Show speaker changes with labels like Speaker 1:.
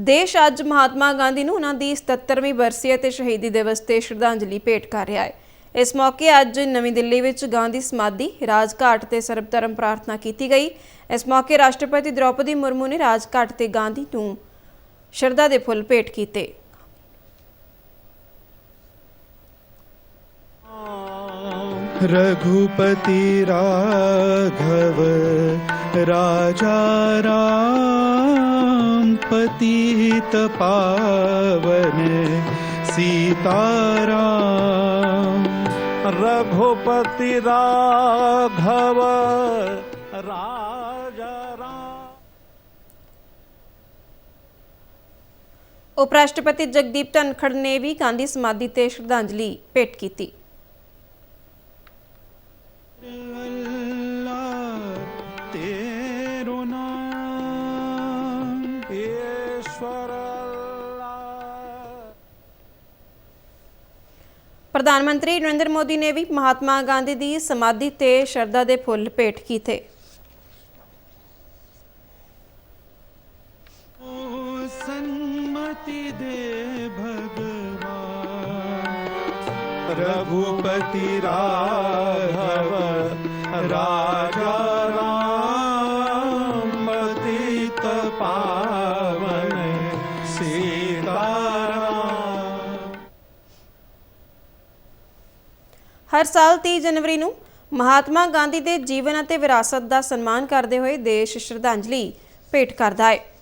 Speaker 1: ਦੇਸ਼ ਅੱਜ ਮਹਾਤਮਾ ਗਾਂਧੀ ਨੂੰ ਉਹਨਾਂ ਦੀ 77ਵੀਂ ਬਰਸੀ ਅਤੇ ਸ਼ਹੀਦੀ ਦਿਵਸ ਤੇ ਸ਼ਰਧਾਂਜਲੀ ਭੇਟ ਕਰ ਰਿਹਾ ਹੈ ਇਸ ਮੌਕੇ ਅੱਜ ਨਵੀਂ ਦਿੱਲੀ ਵਿੱਚ ਗਾਂਧੀ ਸਮਾਧੀ ਰਾਜਘਾਟ ਤੇ ਸਰਬ ਧਰਮ ਪ੍ਰਾਰਥਨਾ ਕੀਤੀ ਗਈ ਇਸ ਮੌਕੇ ਰਾਸ਼ਟਰਪਤੀ ਦ੍ਰੌਪਦੀ ਮੁਰਮੂ ਨੇ ਰਾਜਘਾਟ ਤੇ ਗਾਂਧੀ ਨੂੰ ਸ਼ਰਧਾ ਦੇ ਫੁੱਲ ਭੇਟ ਕੀਤੇ
Speaker 2: रघुपति राघव राजा राम पतित पावन सीताराम
Speaker 3: रघुपति राघव राजा राम
Speaker 1: ਉਪ ਰਾਸ਼ਟਰਪਤੀ ਜਗਦੀਪ ਧਨਖੜ ਨੇ ਵੀ ਗਾਂਧੀ ਸਮਾਧੀ ਤੇ ਸ਼ਰਧਾਂਜਲੀ ਭੇਟ ਕੀਤੀ
Speaker 2: अल्लाह तेरो
Speaker 1: ਪ੍ਰਧਾਨ ਮੰਤਰੀ ਨਰਿੰਦਰ ਮੋਦੀ ਨੇ ਵੀ ਮਹਾਤਮਾ ਗਾਂਧੀ ਦੀ ਸਮਾਧੀ ਤੇ ਸ਼ਰਧਾ ਦੇ ਫੁੱਲ ਭੇਟ ਕੀਤੇ।
Speaker 2: ਦੇ ਭਗਵਾਨ, ਰਘੁਪਤੀ ਰਾਘਵ
Speaker 1: ਹਰ ਸਾਲ 30 ਜਨਵਰੀ ਨੂੰ ਮਹਾਤਮਾ ਗਾਂਧੀ ਦੇ ਜੀਵਨ ਅਤੇ ਵਿਰਾਸਤ ਦਾ ਸਨਮਾਨ ਕਰਦੇ ਹੋਏ ਦੇਸ਼ ਸ਼ਰਧਾਂਜਲੀ ਭੇਟ ਕਰਦਾ ਹੈ।